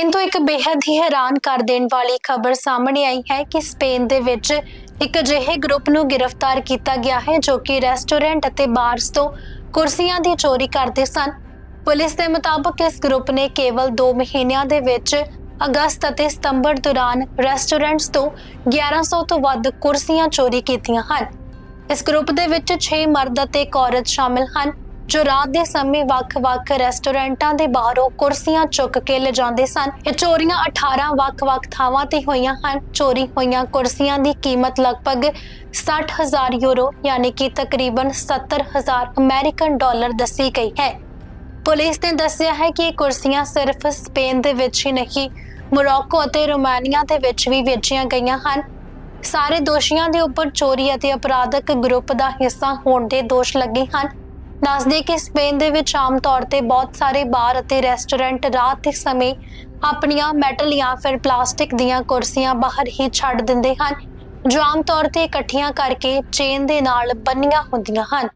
Spain ਤੋਂ ਇੱਕ ਬੇहद ਹੀ ਹੈਰਾਨ ਕਰ ਦੇਣ ਵਾਲੀ ਖਬਰ ਸਾਹਮਣੇ ਆਈ ਹੈ ਕਿ ਸਪੇਨ ਦੇ ਵਿੱਚ ਇੱਕ ਅਜਿਹੇ ਗਰੁੱਪ ਨੂੰ ਗ੍ਰਿਫਤਾਰ ਕੀਤਾ ਗਿਆ ਹੈ ਜੋ ਕਿ ਰੈਸਟੋਰੈਂਟ ਅਤੇ ਬਾਰਸ ਤੋਂ ਕੁਰਸੀਆਂ ਦੀ ਚੋਰੀ ਕਰਦੇ ਸਨ। ਪੁਲਿਸ ਦੇ ਮੁਤਾਬਕ ਇਸ ਗਰੁੱਪ ਨੇ ਕੇਵਲ 2 ਮਹੀਨਿਆਂ ਦੇ ਵਿੱਚ ਅਗਸਤ ਅਤੇ ਸਤੰਬਰ ਦੌਰਾਨ ਰੈਸਟੋਰੈਂਟਸ ਤੋਂ 1100 ਤੋਂ ਵੱਧ ਕੁਰਸੀਆਂ ਚੋਰੀ ਕੀਤੀਆਂ ਹਨ। ਇਸ ਗਰੁੱਪ ਦੇ ਵਿੱਚ 6 ਮਰਦ ਅਤੇ ਇੱਕ ਔਰਤ ਸ਼ਾਮਿਲ ਹਨ। ਜੋ ਰਾਤ ਦੇ ਸਮੇਂ ਵੱਖ-ਵੱਖ ਰੈਸਟੋਰੈਂਟਾਂ ਦੇ ਬਾਹਰੋਂ ਕੁਰਸੀਆਂ ਚੁੱਕ ਕੇ ਲਿਜਾਂਦੇ ਸਨ, ਇਹ ਚੋਰੀਆਂ 18 ਵੱਖ-ਵੱਖ ਥਾਵਾਂ ਤੇ ਹੋਈਆਂ ਹਨ। ਚੋਰੀ ਹੋਈਆਂ ਕੁਰਸੀਆਂ ਦੀ ਕੀਮਤ ਲਗਭਗ 60000 ਯੂਰੋ, ਯਾਨੀ ਕਿ ਤਕਰੀਬਨ 70000 ਅਮਰੀਕਨ ਡਾਲਰ ਦੱਸੀ ਗਈ ਹੈ। ਪੁਲਿਸ ਨੇ ਦੱਸਿਆ ਹੈ ਕਿ ਇਹ ਕੁਰਸੀਆਂ ਸਿਰਫ ਸਪੇਨ ਦੇ ਵਿੱਚ ਹੀ ਨਹੀਂ, ਮੋਰੋਕੋ ਅਤੇ ਰੋਮਾਨੀਆ ਦੇ ਵਿੱਚ ਵੀ ਵੇਚੀਆਂ ਗਈਆਂ ਹਨ। ਸਾਰੇ ਦੋਸ਼ੀਆਂ ਦੇ ਉੱਪਰ ਚੋਰੀ ਅਤੇ ਅਪਰਾਧਕ ਗਰੁੱਪ ਦਾ ਹਿੱਸਾ ਹੋਣ ਦੇ ਦੋਸ਼ ਲੱਗੇ ਹਨ। ਦੱਸਦੇ ਕਿ ਸਪੇਨ ਦੇ ਵਿੱਚ ਆਮ ਤੌਰ ਤੇ ਬਹੁਤ ਸਾਰੇ ਬਾਰ ਅਤੇ ਰੈਸਟੋਰੈਂਟ ਰਾਤ ਦੇ ਸਮੇਂ ਆਪਣੀਆਂ ਮੈਟਲ ਜਾਂ ਫਿਰ ਪਲਾਸਟਿਕ ਦੀਆਂ ਕੁਰਸੀਆਂ ਬਾਹਰ ਹੀ ਛੱਡ ਦਿੰਦੇ ਹਨ, ਜੋ ਆਮ ਤੌਰ ਤੇ ਇਕੱਠੀਆਂ ਕਰਕੇ ਚੇਨ ਦੇ ਨਾਲ ਬੰਨੀਆਂ ਹੁੰਦੀਆਂ ਹਨ।